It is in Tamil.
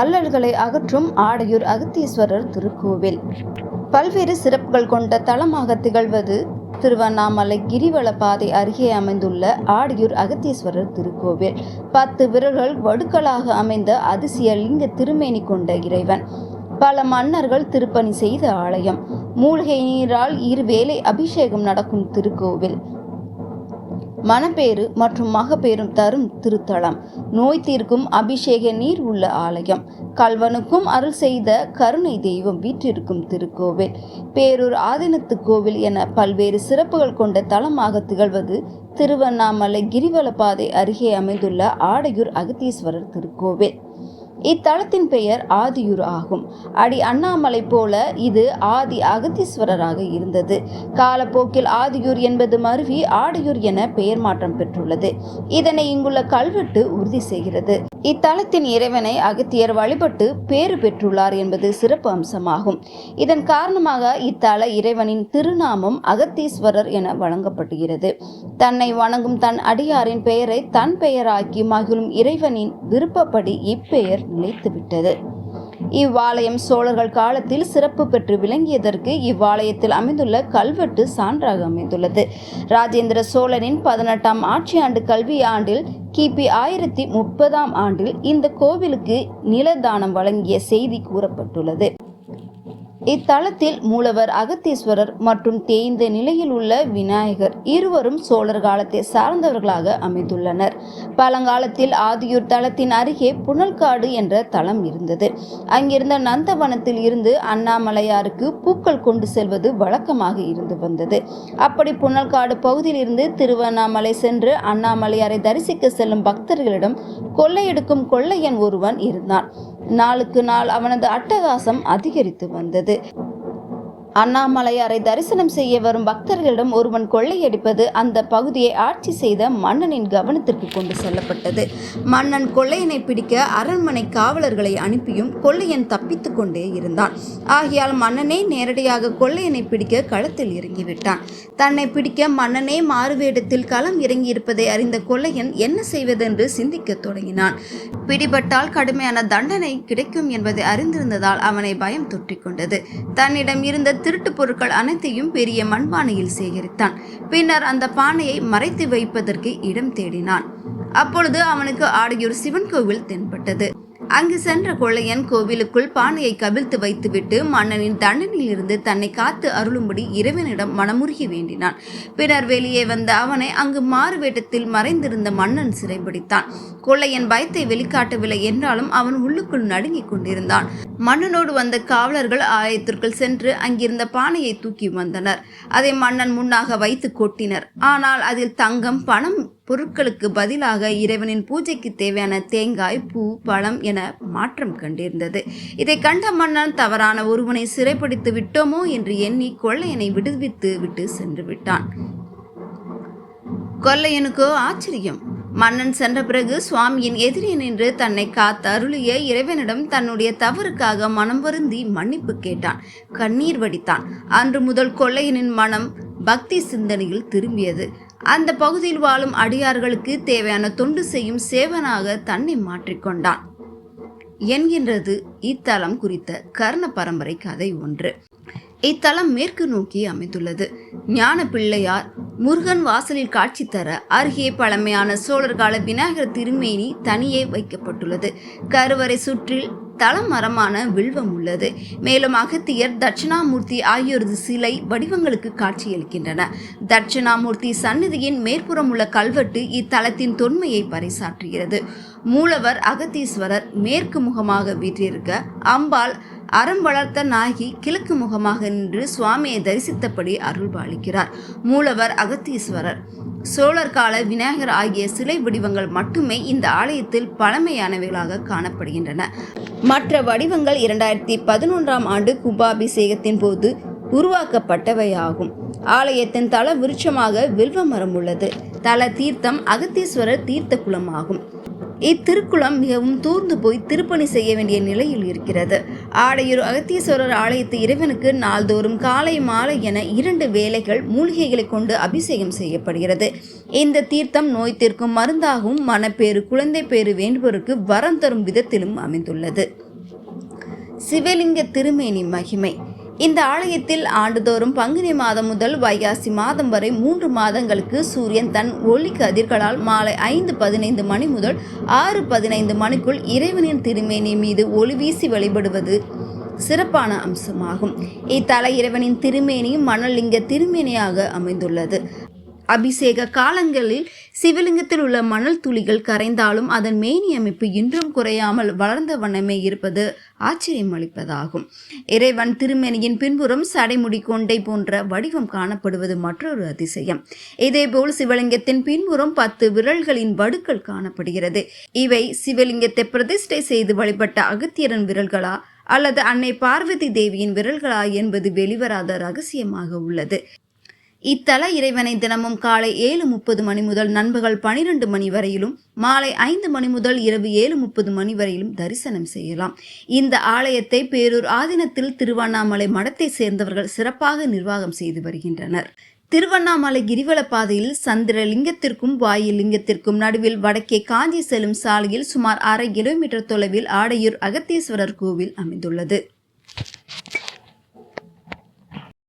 அல்லல்களை அகற்றும் ஆடையூர் அகத்தீஸ்வரர் திருக்கோவில். பல்வேறு சிறப்புகள் கொண்ட தலமாக திகழ்வது திருவண்ணாமலை கிரிவல பாதை அருகே அமைந்துள்ள ஆடியூர் அகத்தீஸ்வரர் திருக்கோவில். பத்து விரல்கள் வடுக்களாக அமைந்த அதிசய லிங்க திருமேனி கொண்ட இறைவன். பல மன்னர்கள் திருப்பணி செய்த ஆலயம். மூலிகை நீரால் இருவேளை அபிஷேகம் நடக்கும் திருக்கோவில். மணப்பேறு மற்றும் மகப்பேறும் தரும் திருத்தலம். நோய் தீர்க்கும் அபிஷேக நீர் உள்ள ஆலயம். கல்வனுக்கும் அருள் செய்த கருணை தெய்வம் வீற்றிருக்கும் திருக்கோவில். பேரூர் ஆதினத்து கோவில் என பல்வேறு சிறப்புகள் கொண்ட தலமாக திகழ்வது திருவண்ணாமலை கிரிவலப்பாதை அருகே அமைந்துள்ள ஆடையூர் அகத்தீஸ்வரர் திருக்கோவில். இத்தலத்தின் பெயர் ஆதியூர் ஆகும். அடி அண்ணாமலை போல இது ஆதி அகத்தீஸ்வரராக இருந்தது. காலப்போக்கில் ஆதியூர் என்பது மருவி ஆடியூர் என பெயர் மாற்றம் பெற்றுள்ளது. இதனை இங்குள்ள கல்வெட்டு உறுதி செய்கிறது. இத்தலத்தின் இறைவனை அகத்தியர் வழிபட்டு பேறு பெற்றுள்ளார் என்பது சிறப்பு அம்சமாகும். இதன் காரணமாக இத்தல இறைவனின் திருநாமம் அகத்தீஸ்வரர் என வழங்கப்படுகிறது. தன்னை வணங்கும் தன் அடியாரின் பெயரை தன் பெயராக்கி மகிழும் இறைவனின் விருப்பப்படி இப்பெயர் நிலைத்துவிட்டது இவ்வாலயம் சோழர்கள் காலத்தில் சிறப்பு பெற்று விளங்கியதற்கு இவ்வாலயத்தில் அமைந்துள்ள கல்வெட்டு சான்றாக அமைந்துள்ளது. ராஜேந்திர சோழனின் பதினெட்டாம் ஆட்சி ஆண்டு கல்வி ஆண்டில் கிபி ஆயிரத்தி முப்பதாம் ஆண்டில் இந்த கோவிலுக்கு நிலதானம் வழங்கிய செய்தி கூறப்பட்டுள்ளது. இத்தலத்தில் மூலவர் அகத்தீஸ்வரர் மற்றும் தேய்ந்த நிலையில் உள்ள விநாயகர் இருவரும் சோழர் காலத்தை சார்ந்தவர்களாக அமைந்துள்ளனர். பழங்காலத்தில் ஆதியூர் தலத்தின் அருகே புனல்காடு என்ற தலம் இருந்தது. அங்கிருந்த நந்தவனத்தில் இருந்து அண்ணாமலையாருக்கு பூக்கள் கொண்டு செல்வது வழக்கமாக இருந்து வந்தது. அப்படி புனல்காடு பகுதியில் இருந்து திருவண்ணாமலை சென்று அண்ணாமலையாரை தரிசிக்க செல்லும் பக்தர்களிடம் கொள்ளையெடுக்கும் கொள்ளையன் ஒருவன் இருந்தான். நாளுக்கு நாள் அவனது அட்டகாசம் அதிகரித்து வந்தது. அண்ணாமலையாரை தரிசனம் செய்ய வரும் பக்தர்களிடம் ஒருவன் கொள்ளையடிப்பது அந்த பகுதியை ஆட்சி செய்த மன்னனின் கவனத்திற்கு கொண்டு செல்லப்பட்டது. மன்னன் கொள்ளையனை பிடிக்க அரண்மனை காவலர்களை அனுப்பியும் கொள்ளையன் தப்பித்து கொண்டே இருந்தான். ஆகையால் மன்னனே நேரடியாக கொள்ளையனை பிடிக்க களத்தில் இறங்கிவிட்டான். தன்னை பிடிக்க மன்னனே மாறுவேடத்தில் களம் இறங்கியிருப்பதை அறிந்த கொள்ளையன் என்ன செய்வதென்று சிந்திக்கத் தொடங்கினான். பிடிபட்டால் கடுமையான தண்டனை கிடைக்கும் என்பதை அறிந்திருந்ததால் அவனை பயம் தொற்றிக்கொண்டது தன்னிடம் இருந்த திருட்டு பொருட்கள் அனைத்தையும் பெரிய மண்பானையில் சேகரித்தான். பின்னர் அந்த பானையை மறைத்து வைப்பதற்கு இடம் தேடினான். அப்பொழுது அவனுக்கு ஆடையூர் சிவன் கோவில் தென்பட்டது. அங்கு சென்ற கொள்ளையன் கோவிலுக்குள் பானையை கவிழ்த்து வைத்துவிட்டு மன்னனின் தண்டனையிலிருந்து தன்னை காத்து அருளும்படி இறைவனிடம் மனமுருகி வேண்டினான். பின்னர் வெளியே வந்த அவனை அங்கு மாறுவேட்டத்தில் மறைந்திருந்த மன்னன் சிறைபிடித்தான். கொள்ளையன் பயத்தை வெளிக்காட்டவில்லை என்றாலும் அவன் உள்ளுக்குள் நடுங்கிக் கொண்டிருந்தான். மன்னனோடு வந்த காவலர்கள் ஆலயத்திற்குள் சென்று அங்கிருந்த பானையை தூக்கி வந்தனர். அதை மன்னன் முன்னாக வைத்து கொட்டினர். ஆனால் அதில் தங்கம் பணம் பொருட்களுக்கு பதிலாக இறைவனின் பூஜைக்கு தேவையான தேங்காய் பூ பழம் என மாற்றம் கண்டிருந்தது. இதை கண்ட மன்னன் தவறான ஒருவனை சிறைப்பிடித்து விட்டோமோ என்று எண்ணி கொள்ளையனை விடுவித்து விட்டு சென்று விட்டான். கொள்ளையனுக்கோ ஆச்சரியம். மன்னன் சென்ற பிறகு சுவாமியின் எதிரே நின்று தன்னை காத்து அருளிய இறைவனிடம் தன்னுடைய தவறுக்காக மனம் வருந்தி மன்னிப்பு கேட்டான். கண்ணீர் வடித்தான். அன்று முதல் கொள்ளையனின் மனம் பக்தி சிந்தனையில் திரும்பியது. அந்த பகுதியில் வாழும் அடியார்களுக்கு தேவையான தொண்டு செய்யும் சேவனாக தன்னை மாற்றிக்கொண்டான் என்கின்றது இத்தலம் குறித்த கர்ண பரம்பரை கதை ஒன்று. இத்தலம் மேற்கு நோக்கி அமைந்துள்ளது. ஞான பிள்ளையார் முருகன் வாசலில் காட்சி தர அருகே பழமையான சோழர் கால விநாயகர் திருமேனி தனியே வைக்கப்பட்டுள்ளது. கருவறை சுற்றில் தலமரமான வில்வம் உள்ளது. மேலும் அகத்தியர் தட்சிணாமூர்த்தி ஆகியோரது சிலை வடிவங்களுக்கு காட்சியளிக்கின்றன. தட்சிணாமூர்த்தி சந்நிதியின் மேற்புறம் உள்ள கல்வெட்டு இத்தலத்தின் தொன்மையை பறைசாற்றுகிறது. மூலவர் அகத்தீஸ்வரர் மேற்கு முகமாக வீற்றிருக்க அம்பாள் அறம் வளர்த்த நாயகி கிழக்கு முகமாக நின்று சுவாமியை தரிசித்தபடி அருள்பாலிக்கிறார். மூலவர் அகத்தீஸ்வரர். சோழர் கால விநாயகர் ஆகிய சிலை வடிவங்கள் மட்டுமே இந்த ஆலயத்தில் பழமையானவைகளாக காணப்படுகின்றன. மற்ற வடிவங்கள் இரண்டாயிரத்தி பதினொன்றாம் ஆண்டு கும்பாபிஷேகத்தின் போது உருவாக்கப்பட்டவையாகும். ஆலயத்தின் தல விருட்சமாக வில்வ மரம் உள்ளது. தல தீர்த்தம் அகத்தீஸ்வரர் தீர்த்த குளமாகும். இத்திருக்குளம் மிகவும் தூர்ந்து போய் திருப்பணி செய்ய வேண்டிய நிலையில் இருக்கிறது. ஆடையூர் அகத்தீஸ்வரர் ஆலயத்து இறைவனுக்கு நாள்தோறும் காலை மாலை என இரண்டு வேலைகள் மூலிகைகளை கொண்டு அபிஷேகம் செய்யப்படுகிறது. இந்த தீர்த்தம் நோய் தீர்க்கும் மருந்தாகவும் மனப்பேறு குழந்தை பேறு வேண்டுவோருக்கு வரம் தரும் விதத்திலும் அமைந்துள்ளது. சிவலிங்க திருமேனி மகிமை. இந்த ஆலயத்தில் ஆண்டுதோறும் பங்குனி மாதம் முதல் வைகாசி மாதம் வரை மூன்று மாதங்களுக்கு சூரியன் தன் ஒளி கதிர்களால் மாலை ஐந்து பதினைந்து மணி முதல் ஆறு பதினைந்து மணிக்குள் இறைவனின் திருமேனி மீது ஒளி வீசி வழிபடுவது சிறப்பான அம்சமாகும். இத்தல இறைவனின் திருமேனி மணலிங்க திருமேனியாக அமைந்துள்ளது. அபிஷேக காலங்களில் சிவலிங்கத்தில் உள்ள மணல் துளிகள் கரைந்தாலும் அதன் மேனி அமைப்பு இன்றும் குறையாமல் வளர்ந்த வண்ணமே இருப்பது ஆச்சரியம் அளிப்பதாகும். இறைவன் திருமேனியின் பின்புறம் சடைமுடி கொண்டை போன்ற வடிவம் காணப்படுவது மற்றொரு அதிசயம். இதேபோல் சிவலிங்கத்தின் பின்புறம் பத்து விரல்களின் வடுக்கள் காணப்படுகிறது. இவை சிவலிங்கத்தை பிரதிஷ்டை செய்து வழிபட்ட அகத்தியரன் விரல்களா அல்லது அன்னை பார்வதி தேவியின் விரல்களா என்பது வெளிவராத ரகசியமாக உள்ளது. இத்தல இறைவனை தினமும் காலை ஏழு முப்பது மணி முதல் நண்பகல் பனிரெண்டு மணி வரையிலும் மாலை ஐந்து மணி முதல் இரவு ஏழு முப்பது மணி வரையிலும் தரிசனம் செய்யலாம். இந்த ஆலயத்தை பேரூர் ஆதீனத்தில் திருவண்ணாமலை மடத்தை சேர்ந்தவர்கள் சிறப்பாக நிர்வாகம் செய்து வருகின்றனர். திருவண்ணாமலை கிரிவல பாதையில் சந்திரலிங்கத்திற்கும் வாயில் லிங்கத்திற்கும் நடுவில் வடக்கே காஞ்சி செல்லும் சாலையில் சுமார் அரை கிலோமீட்டர் தொலைவில் ஆடையூர் அகத்தீஸ்வரர் கோவில் அமைந்துள்ளது.